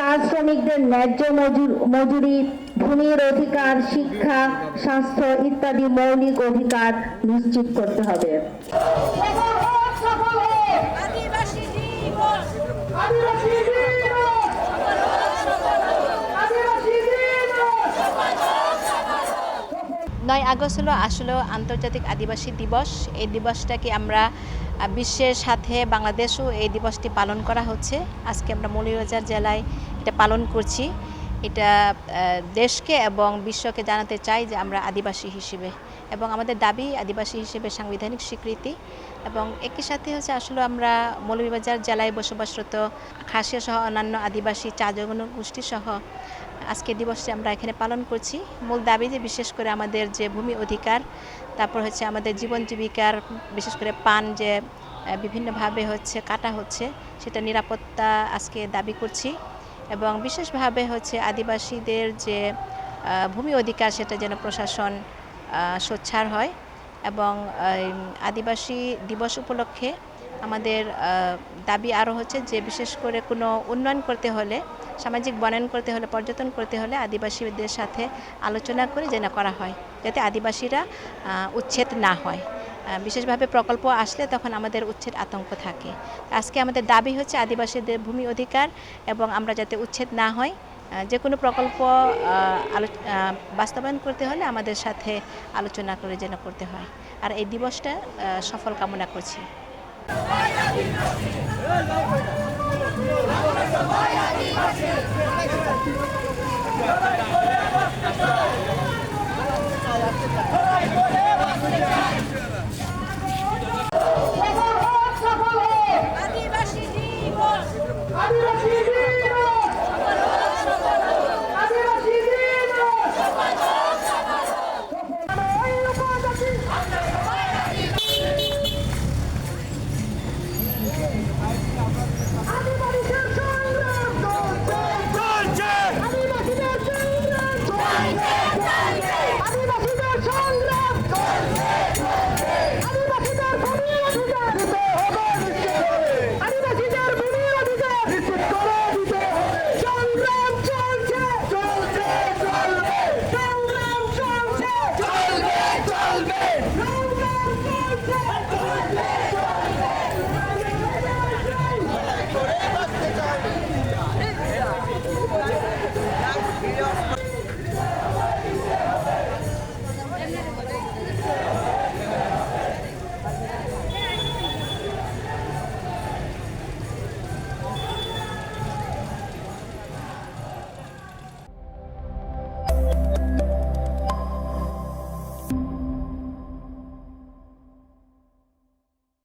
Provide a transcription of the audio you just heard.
চা শ্রমিকদের ন্যায্য মজুর ভূমির অধিকার, শিক্ষা, স্বাস্থ্য ইত্যাদি মৌলিক অধিকার নিশ্চিত করতে হবে। নয় আগস্ট হলো আসলে আন্তর্জাতিক আদিবাসী দিবস। এই দিবসটাকে আমরা বিশ্বের সাথে বাংলাদেশও এই দিবসটি পালন করা হচ্ছে। আজকে আমরা মৌলভীবাজার জেলায় এটা পালন করছি। এটা দেশকে এবং বিশ্বকে জানাতে চাই যে আমরা আদিবাসী হিসেবে। এবং আমাদের দাবি আদিবাসী হিসেবে সাংবিধানিক স্বীকৃতি। এবং একই সাথে হচ্ছে আসলে আমরা মৌলভীবাজার জেলায় বসবাসরত খাসিয়া সহ অন্যান্য আদিবাসী চা জনগোষ্ঠী সহ আজকে দিবসটি আমরা এখানে পালন করছি। মূল দাবি যে বিশেষ করে আমাদের যে ভূমি অধিকার, তারপর হচ্ছে আমাদের জীবন জীবিকার বিশেষ করে পান যে বিভিন্নভাবে হচ্ছে কাটা হচ্ছে, সেটা নিরাপত্তা আজকে দাবি করছি। এবং বিশেষভাবে হচ্ছে আদিবাসীদের যে ভূমি অধিকার সেটা যেন প্রশাসন সোচ্ছার হয় এবং আদিবাসী দিবস উপলক্ষে আমাদের দাবি আরও হচ্ছে যে, বিশেষ করে কোনো উন্নয়ন করতে হলে, সামাজিক বনায়ন করতে হলে, পর্যটন করতে হলে আদিবাসীদের সাথে আলোচনা করে যেন করা হয়, যাতে আদিবাসীরা উচ্ছেদ না হয়। বিশেষভাবে প্রকল্প আসলে তখন আমাদের উচ্ছেদ আতঙ্ক থাকে। আজকে আমাদের দাবি হচ্ছে আদিবাসীদের ভূমি অধিকার এবং আমরা যাতে উচ্ছেদ না হয় যে কোনো প্রকল্প বাস্তবায়ন করতে হলে আমাদের সাথে আলোচনা করে যেন করতে হয়। আর এই দিবসটা সফল কামনা করছি। gracias.